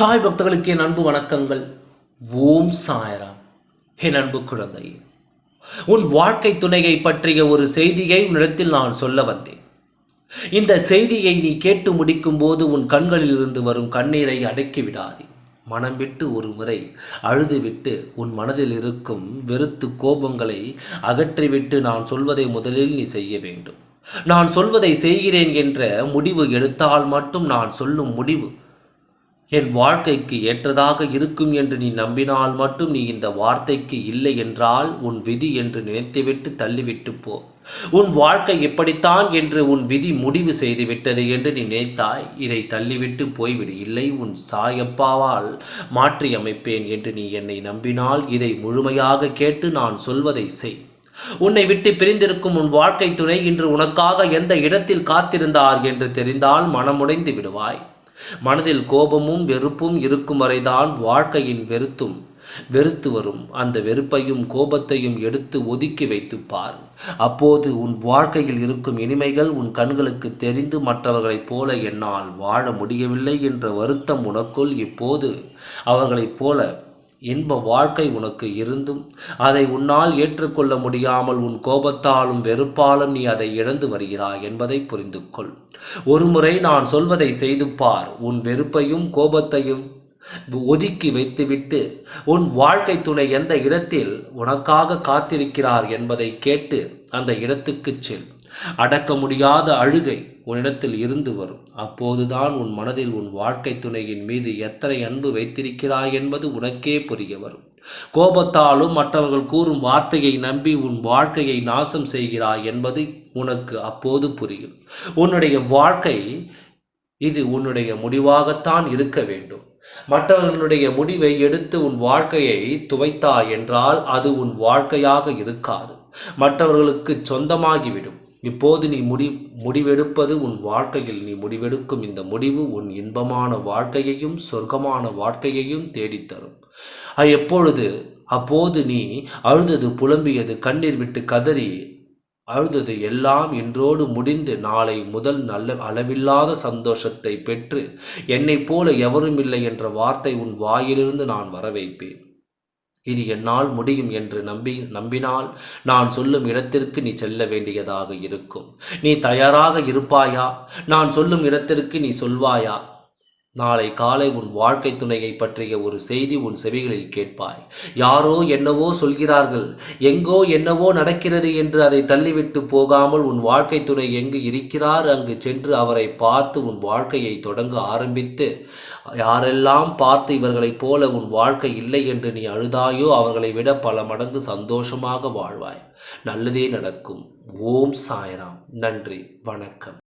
சாய் பக்தர்களுக்கு என் அன்பு வணக்கங்கள். ஓம் சாயராம். என் அன்பு குழந்தை உன் வாழ்க்கை துணையை பற்றிய ஒரு செய்தியை உன்னிடத்தில் நான் சொல்ல வந்தேன். இந்த செய்தியை நீ கேட்டு முடிக்கும் போது உன் கண்களில் இருந்து வரும் கண்ணீரை அடக்கி விடாதே. மனம் விட்டு ஒரு முறை அழுதுவிட்டு உன் மனதில் இருக்கும் வெறுத்து கோபங்களை அகற்றிவிட்டு நான் சொல்வதை முதலில் நீ செய்ய வேண்டும். நான் சொல்வதை செய்கிறேன் என்ற முடிவு எடுத்தால் மட்டும் நான் சொல்லும் முடிவு என் வாழ்க்கைக்கு ஏற்றதாக இருக்கும் என்று நீ நம்பினால் மட்டும் நீ இந்த வார்த்தைக்கு இல்லை என்றால் உன் விதி என்று நினைத்துவிட்டு தள்ளிவிட்டு போ. உன் வாழ்க்கை எப்படித்தான் என்று உன் விதி முடிவு செய்துவிட்டது என்று நீ நினைத்தாய். இதை தள்ளிவிட்டு போய்விடு. இல்லை உன் சாயப்பாவால் மாற்றி அமைப்பேன் என்று நீ என்னை நம்பினால் இதை முழுமையாக கேட்டு நான் சொல்வதை செய். உன்னை விட்டு பிரிந்திருக்கும் உன் வாழ்க்கை துணை இன்று உனக்காக எந்த இடத்தில் காத்திருந்தார் என்று தெரிந்தால் மனமுடைந்து விடுவாய். மனதில் கோபமும் வெறுப்பும் இருக்கும் வரைதான் வாழ்க்கையின் வெறுத்தும் வெறுத்து வரும். அந்த வெறுப்பையும் கோபத்தையும் எடுத்து ஒதுக்கி வைத்து பார். அப்போது உன் வாழ்க்கையில் இருக்கும் இனிமைகள் உன் கண்களுக்கு தெரிந்து மற்றவர்களைப் போல என்னால் வாழ முடியவில்லை என்ற வருத்தம் உனக்குள் இப்போது அவர்களைப் போல இன்ப வாழ்க்கை உனக்கு இருந்தும் அதை உன்னால் ஏற்றுக்கொள்ள முடியாமல் உன் கோபத்தாலும் வெறுப்பாலும் நீ அதை இழந்து வருகிறாய் என்பதை புரிந்து கொள் ஒருமுறை நான் சொல்வதை செய்து பார். உன் வெறுப்பையும் கோபத்தையும் ஒதுக்கி வைத்துவிட்டு உன் வாழ்க்கை துணை எந்த இடத்தில் உனக்காக காத்திருக்கிறார் என்பதை கேட்டு அந்த இடத்துக்கு செல். அடக்க முடியாத அழுகை உன்னிடத்தில் இருந்து வரும். அப்போதுதான் உன் மனதில் உன் வாழ்க்கை துணையின் மீது எத்தனை அன்பு வைத்திருக்கிறாய் என்பது உனக்கே புரிய வரும். கோபத்தாலும் மற்றவர்கள் கூறும் வார்த்தையை நம்பி உன் வாழ்க்கையை நாசம் செய்கிறாய் என்பது உனக்கு அப்போது புரியும். உன்னுடைய வாழ்க்கை இது உன்னுடைய முடிவாகத்தான் இருக்க வேண்டும். மற்றவர்களுடைய முடிவை எடுத்து உன் வாழ்க்கையை துவைத்தாய் என்றால் அது உன் வாழ்க்கையாக இருக்காது. மற்றவர்களுக்கு சொந்தமாகிவிடும். இப்போது நீ முடி முடிவெடுப்பது உன் வாழ்க்கையில் நீ முடிவெடுக்கும் இந்த முடிவு உன் இன்பமான வாழ்க்கையையும் சொர்க்கமான வாழ்க்கையையும் தேடித்தரும். எப்பொழுது அப்போது நீ அழுதது புலம்பியது கண்ணீர் விட்டு கதறி அழுதது எல்லாம் இன்றோடு முடிந்து நாளை முதல் நல்ல அளவில்லாத சந்தோஷத்தை பெற்று என்னைப் போல எவரும் இல்லை என்ற வார்த்தை உன் வாயிலிருந்து நான் வரவைப்பேன். இது என்னால் முடியும் என்று நம்பி நம்பினால் நான் சொல்லும் இடத்திற்கு நீ செல்ல வேண்டியதாக இருக்கும். நீ தயாராக இருப்பாயா? நான் சொல்லும் இடத்திற்கு நீ சொல்வாயா? நாளை காலை உன் வாழ்க்கை துணையை பற்றிய ஒரு செய்தி உன் செவிகளில் கேட்பாய். யாரோ என்னவோ சொல்கிறார்கள் எங்கோ என்னவோ நடக்கிறது என்று அதை தள்ளிவிட்டு போகாமல் உன் வாழ்க்கை துணை எங்கு இருக்கிறார் அங்கு சென்று அவரை பார்த்து உன் வாழ்க்கையை தொடங்க ஆரம்பித்து யாரெல்லாம் பார்த்து இவர்களைப் போல உன் வாழ்க்கை இல்லை என்று நீ அழுதாயோ அவர்களை விட பல மடங்கு சந்தோஷமாக வாழ்வாய். நல்லதே நடக்கும். ஓம் சாய்ராம். நன்றி. வணக்கம்.